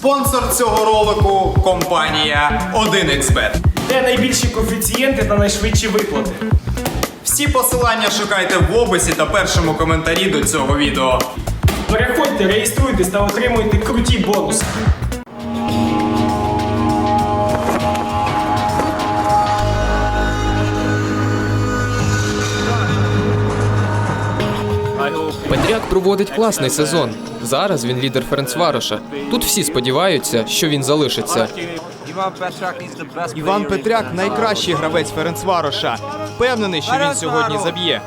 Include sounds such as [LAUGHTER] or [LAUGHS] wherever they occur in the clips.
Спонсор цього ролику компанія 1xBet. Де найбільші коефіцієнти та найшвидші виплати? Всі посилання шукайте в описі та першому коментарі до цього відео. Переходьте, реєструйтесь та отримуйте круті бонуси. Проводить класний сезон. Зараз він лідер Ференцвароша. Тут всі сподіваються, що він залишиться. Іван Петряк найкращий гравець Ференцвароша. Впевнений, що він сьогодні заб'є.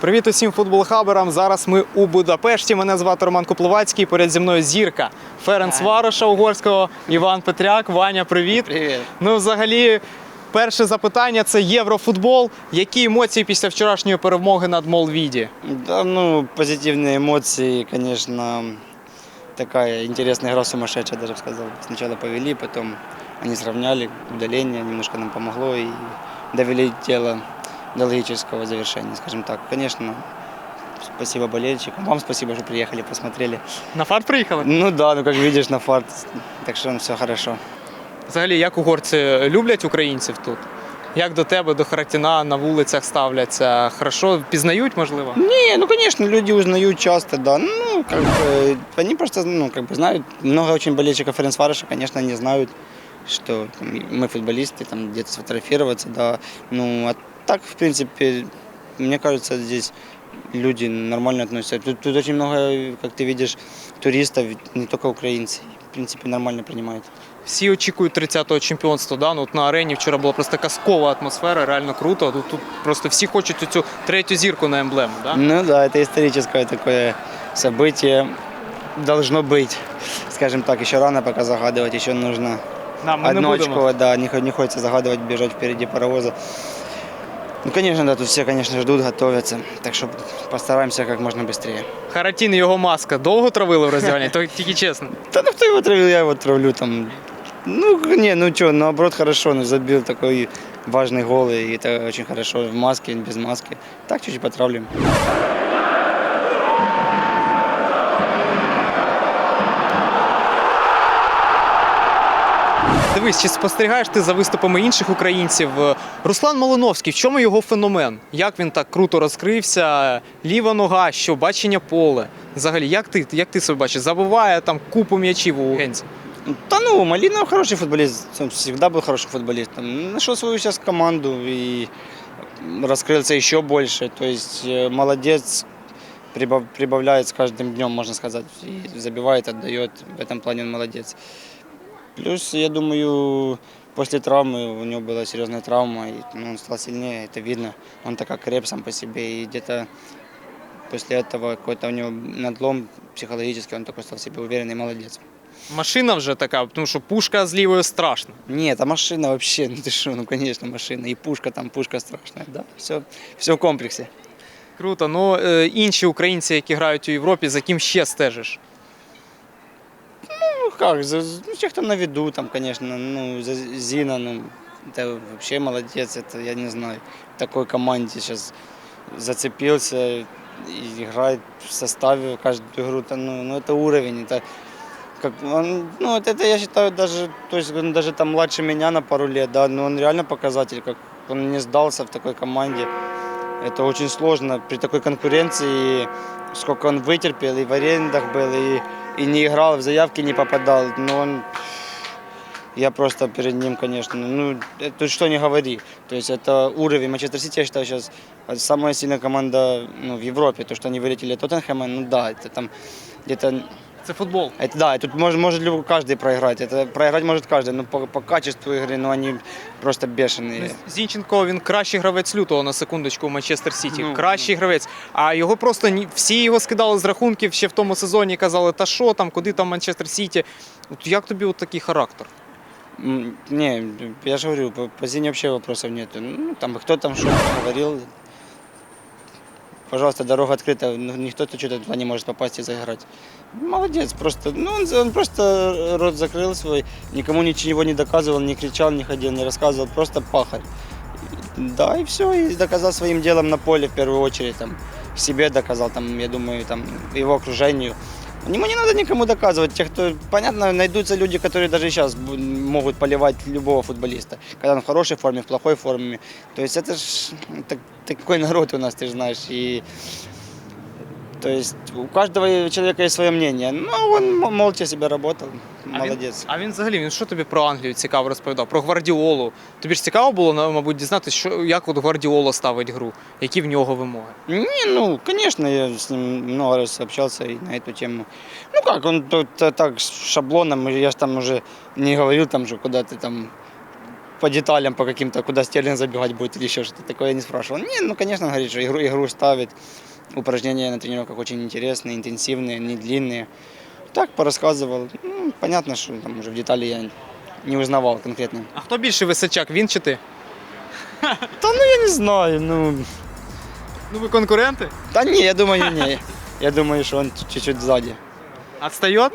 Привіт усім футбол-хаберам. Зараз ми у Будапешті. Мене звати Роман Купловацький. Поряд зі мною зірка Ференц Вароша угорського. Іван Петряк. Ваня, привіт. Привіт. Ну, взагалі, перше запитання це єврофутбол. Які емоції після вчорашньої перемоги над Молвіді? Да, ну, позитивные эмоции, конечно, такая интересная игра сумасшедшая, даже бы сказал. Сначала повели, потом они сравняли, удаление немножко нам помогло и довели дело до логического завершения, скажем так. Конечно, спасибо болельщикам, вам спасибо, что приехали, посмотрели. На фарт приїхали? Ну да, ну как видишь, на фарт, так что все хорошо. Взагалі, як угорці люблять українців тут? Як до тебе, до Харатіна на вулицях ставляться? Хорошо пізнають, можливо? Не, ну конечно, люди узнают часто, да. Ну, как бы, они просто, ну, как бы знают. Много очень болельщиков Ференцвароша, конечно, не знают, что там, мы футболисты, там где-то сфотографироваться, да. Ну, а так, в принципе, мне кажется, здесь люди нормально относятся. Тут, тут очень много, как ты видишь, туристов, не только украинцы. В принципе, нормально принимают. Всі очікують 30-го чемпіонства. Да? Ну, от на арені вчора була просто казкова атмосфера, реально круто. Тут, тут просто всі хочуть цю третю зірку на емблему. Да? Ну да, это историческое такое событие. Должно быть. Скажем так, еще рано пока загадывать, еще нужно Да, ми не Одно будемо. очко, да, не, хо- не хочется загадывать, бежать впереди паровоза. Ну, конечно, да, тут все, конечно, ждут, готовятся. Так что постараемся как можно быстрее. Харатін і його маска довго травили в роздягальні, то тільки чесно. Да ну кто его травил, я его травлю там. Ну, не, ну что, наоборот, хорошо, ну забил такой важный гол, и это очень хорошо в маске, без маски. Так чуть-чуть потравлим. Дивись, чи спостерігаєш ти за виступами інших українців? Руслан Малиновський, в чому його феномен? Як він так круто розкрився? Ліва нога, що бачення поле? Взагалі, як ти, як ти себе бачиш? Забуває там купу м'ячів у Генці. Да ну, Малинов хороший футболист, он всегда был хорошим футболистом. Нашел свою сейчас команду и раскрылся еще больше. То есть э, молодец, прибав- прибавляет с каждым днем, можно сказать. И забивает, отдает. В этом плане он молодец. Плюс, я думаю, после травмы, у него была серьезная травма, и ну, он стал сильнее, это видно. Он так креп сам по себе, и где-то после этого какой-то у него надлом психологический, он такой стал в себе уверенный, молодец. Машина вже така, тому що пушка з лівою страшна. Нет, а машина вообще, [LAUGHS] ну ты что, ну конечно, машина. И пушка там, пушка страшная, да. Все, все в комплексе. Круто. Ну е, інші українці, які грають у Європі, за ким ще стежиш? Ну как, ну, тех, кто на виду, там, конечно, ну, за Зина, ну, это вообще молодец, это, я не знаю, в такой команде сейчас зацепился и играет в составе каждую игру, это, ну, ну, это уровень, это как он, ну, вот это я считаю даже, то есть он даже там младше меня на пару лет, да, но он реально показатель, как он не сдался в такой команде. Это очень сложно при такой конкуренции, сколько он вытерпел, и в арендах был, и, и не играл, в заявки не попадал, но он я просто перед ним, конечно, ну, э, тут что не говори. То есть это уровень. Манчестер Сити, я считаю, сейчас самая сильная команда ну, в Европе. То, что они вылетели от Тоттенхэма, ну да, это там где-то Це футбол. это, да, тут может, может любой- каждый проиграть. Это проиграть может каждый, но по, по качеству игры, ну, они просто бешеные. Зінченко він кращий гравець лютого на секундочку у Манчестер Сіті. Ну, кращий гравець. А його просто ні- всі його скидали з рахунків ще в тому сезоні. Казали, та що там, куди там Манчестер Сіті. От як тобі от такий характер? М, Не, я же говорю, по, по Зине вообще вопросов нет. Ну, там кто там что говорил. пожалуйста, дорога открыта, ну, никто то что-то туда не может попасть и заиграть. Молодец, просто, ну, он, он просто рот закрыл свой, никому ничего не доказывал, не кричал, не ходил, не рассказывал, просто пахарь. Да, и все, и доказал своим делом на поле в первую очередь, там, себе доказал, там, я думаю, там, его окружению. Ему не надо никому доказывать. Те, кто, понятно, найдутся люди, которые даже сейчас бу- могут поливать любого футболиста, когда он в хорошей форме, в плохой форме. То есть это ж так- такой народ у нас, ты же знаешь. И то есть у каждого человека есть свое мнение. Ну, он м- молча себе работал. Молодец. А він, а він взагалі, він що тобі про Англію цікаво розповідав? Про Гвардіолу. Тобі ж цікаво було, на- мабуть, дізнатися, що, як от Гвардіола ставить гру, які в нього вимоги. Не, ну, конечно, я с ним много раз общался и на эту тему. Ну как, он тут э, так с шаблоном, я же там уже не говорил, там же куда ты там по деталям, по каким-то, куда Стерлинг забегать будет или еще что-то такое, я не спрашивал. Не, ну, конечно, он говорит, что игру, игру ставит, упражнения на тренировках очень интересные, интенсивные, не длинные. Так порассказывал. Ну, понятно, что там уже в детали я не узнавал конкретно. А хто більший височак, він чи ти? Да ну я не знаю, ну... Ну ви конкуренти? Да не, я думаю, не. Я думаю, что он чуть-чуть сзади. Отстає?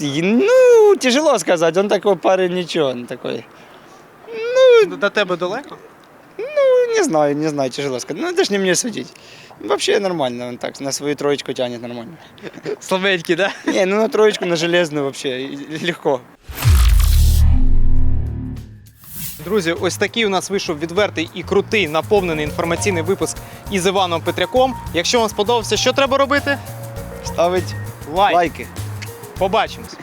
И, Ну, тяжело сказать, он такой парень ничего, он такой. До, до тебе далеко? Не знаю, не знаю, тяжело сказать. Ну, это ж не мне судить. Вообще нормально, он так, на свою троечку тянет нормально. Слабенький, да? Не, ну на троечку, на железную вообще легко. Друзі, ось такий у нас вийшов відвертий і крутий наповнений інформаційний випуск із Іваном Петряком. Якщо вам сподобався, що треба робити? Ставить Лайк. лайки. Побачимось.